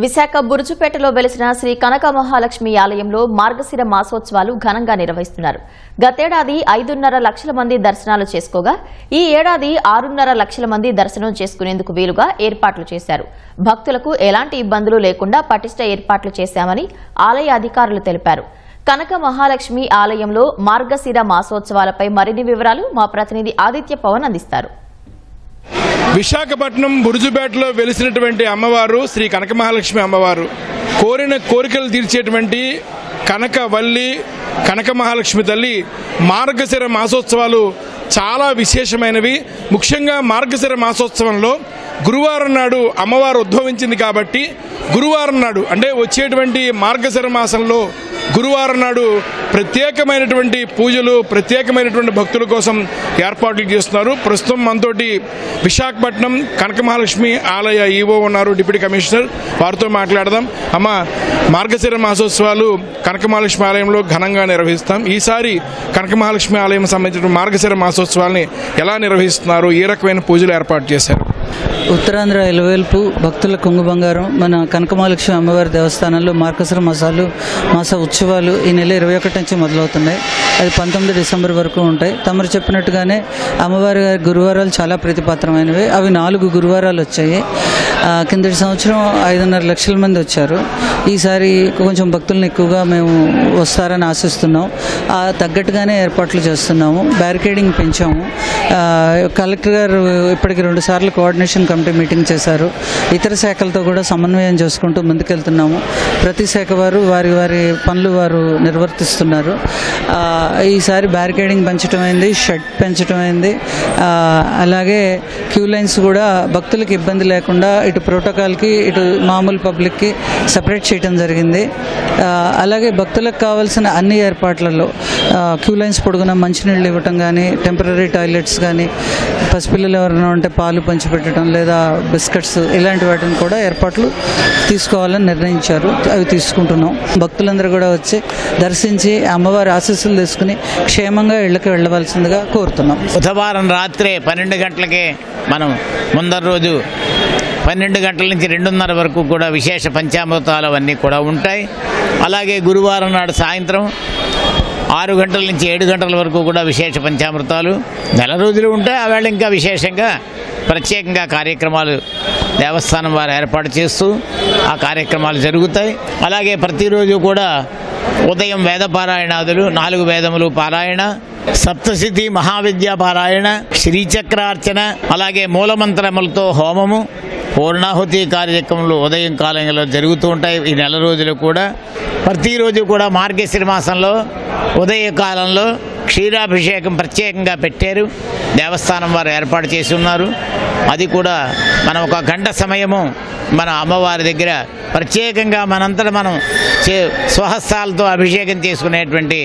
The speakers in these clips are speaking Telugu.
విశాఖ బురుజుపేటలో వెలిసిన శ్రీ కనక మహాలక్ష్మి ఆలయంలో మార్గశిర మాసోత్సవాలు ఘనంగా నిర్వహిస్తున్నారు. గతేడాది ఐదున్నర లక్షల మంది దర్శనాలు చేసుకోగా ఈ ఏడాది ఆరున్నర లక్షల మంది దర్శనం చేసుకునేందుకు వీలుగా ఏర్పాట్లు చేశారు. భక్తులకు ఎలాంటి ఇబ్బందులు లేకుండా పటిష్ట ఏర్పాట్లు చేశామని ఆలయ అధికారులు తెలిపారు. కనక మహాలక్ష్మి ఆలయంలో మార్గశిర మాసోత్సవాలపై మరిన్ని వివరాలు మా ప్రతినిధి ఆదిత్య పవన్ అందిస్తారు. విశాఖపట్నం బురుజుపేటలో వెలిసినటువంటి అమ్మవారు శ్రీ కనక మహాలక్ష్మి అమ్మవారు. కోరిన కోరికలు తీర్చేటువంటి కనకవల్లి కనక మహాలక్ష్మి తల్లి మార్గశిర మాసోత్సవాలు చాలా విశేషమైనవి. ముఖ్యంగా మార్గశిర మాసోత్సవంలో గురువారం నాడు అమ్మవారు ఉద్భవించింది కాబట్టి గురువారం నాడు అంటే వచ్చేటువంటి మార్గశిర మాసంలో గురువారం నాడు ప్రత్యేకమైనటువంటి పూజలు ప్రత్యేకమైనటువంటి భక్తుల కోసం ఏర్పాట్లు చేస్తున్నారు. ప్రస్తుతం మనతోటి విశాఖపట్నం కనక మహాలక్ష్మి ఆలయ ఈవో ఉన్నారు డిప్యూటీ కమిషనర్. వారితో మాట్లాడదాం. అమ్మ మార్గశిర మాసోత్సవాలు కనక మహాలక్ష్మి ఆలయంలో ఘనంగా నిర్వహిస్తాం. ఈసారి కనక మహాలక్ష్మి ఆలయం సంబంధించిన మార్గశిర మాసోత్సవాల్ని ఎలా నిర్వహిస్తున్నారు? ఏ రకమైన పూజలు ఏర్పాటు చేశారు? ఉత్తరాంధ్ర ఇలవేల్పు భక్తుల కొంగు బంగారం మన కనకమహాలక్ష్మి అమ్మవారి దేవస్థానంలో మార్కసర మాసాలు మాస ఉత్సవాలు ఈ నెల ఇరవై ఒకటి నుంచి మొదలవుతున్నాయి. అది పంతొమ్మిది డిసెంబర్ వరకు ఉంటాయి. తమరు చెప్పినట్టుగానే అమ్మవారి గారి గురువారాలు చాలా ప్రతిపాత్రమైనవి. అవి నాలుగు గురువారాలు వచ్చాయి. కిందటి సంవత్సరం ఐదున్నర లక్షల మంది వచ్చారు. ఈసారి కొంచెం భక్తులను ఎక్కువగా మేము వస్తారని ఆశిస్తున్నాం. ఆ తగ్గట్టుగానే ఏర్పాట్లు చేస్తున్నాము. బ్యారికేడింగ్ పెంచాము. కలెక్టర్ గారు ఇప్పటికి రెండు సార్లు కోఆర్డినేషన్ కమిటీ మీటింగ్ చేశారు. ఇతర శాఖలతో కూడా సమన్వయం చేసుకుంటూ ముందుకెళ్తున్నాము. ప్రతి శాఖ వారు వారి వారి పనులు వారు నిర్వర్తిస్తున్నారు. ఈసారి బ్యారికేడింగ్ పెంచడం అయింది షెడ్ పెంచడం అయింది అలాగే క్యూ లైన్స్ కూడా భక్తులకు ఇబ్బంది లేకుండా ఇటు ప్రోటోకాల్కి ఇటు మామూలు పబ్లిక్కి సపరేట్ చేయడం జరిగింది. అలాగే భక్తులకు కావాల్సిన అన్ని ఏర్పాట్లలో క్యూ లైన్స్ పొడుగున మంచినీళ్ళు ఇవ్వటం కానీ టెంపరీ టాయిలెట్స్ కానీ పసిపిల్లలు ఎవరైనా ఉంటే పాలు పంచిపెట్టడం లేదా. లేదా బిస్కెట్స్ ఇలాంటి వాటిని కూడా ఏర్పాట్లు తీసుకోవాలని నిర్ణయించారు. అవి తీసుకుంటున్నాం. భక్తులందరూ కూడా వచ్చి దర్శించి అమ్మవారి ఆశీస్సులు తీసుకుని క్షేమంగా ఇళ్ళకి వెళ్ళవలసిందిగా కోరుతున్నాం. బుధవారం రాత్రే పన్నెండు గంటలకే మనం ముందర రోజు పన్నెండు గంటల నుంచి రెండున్నర వరకు కూడా విశేష పంచామృతాలు అవన్నీ కూడా ఉంటాయి. అలాగే గురువారం నాడు సాయంత్రం ఆరు గంటల నుంచి ఏడు గంటల వరకు కూడా విశేష పంచామృతాలు. నెల రోజులు ఉంటాయి. ఆవేళ ఇంకా విశేషంగా ప్రత్యేకంగా కార్యక్రమాలు దేవస్థానం వారు ఏర్పాటు చేస్తూ ఆ కార్యక్రమాలు జరుగుతాయి. అలాగే ప్రతిరోజు కూడా ఉదయం వేద పారాయణాదులు నాలుగు వేదములు పారాయణ సప్తశతి మహావిద్య పారాయణ శ్రీచక్రార్చన అలాగే మూలమంత్రములతో హోమము పూర్ణాహుతి కార్యక్రమాలు ఉదయం కాలంలో జరుగుతూ ఉంటాయి. ఈ నెల రోజులు కూడా ప్రతిరోజు కూడా మార్గశిర మాసంలో ఉదయ కాలంలో క్షీరాభిషేకం ప్రత్యేకంగా పెట్టారు. దేవస్థానం వారు ఏర్పాటు చేసి ఉన్నారు. అది కూడా మనం ఒక గంట సమయము మన అమ్మవారి దగ్గర ప్రత్యేకంగా మనంతట మనం చే స్వహస్తాలతో అభిషేకం చేసుకునేటువంటి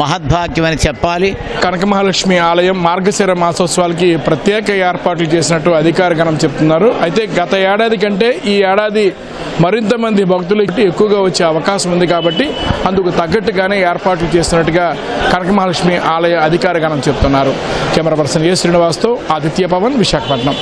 మహద్భాగ్యం అని చెప్పాలి. కనక మహాలక్ష్మి ఆలయం మార్గశిర మాసోత్సవాలకి ప్రత్యేక ఏర్పాట్లు చేసినట్టు అధికార గణం చెప్తున్నారు. అయితే గత ఏడాది కంటే ఈ ఏడాది మరింత మంది భక్తులు ఎక్కువగా వచ్చే అవకాశం ఉంది కాబట్టి అందుకు తగ్గట్టుగానే ఏర్పాట్లు చేస్తున్నట్టుగా కనక మహాలక్ష్మి ఆలయ అధికార గణం చెప్తున్నారు. కెమెరా పర్సన్ ఏ శ్రీనివాస్తో ఆదిత్య పవన్ విశాఖపట్నం.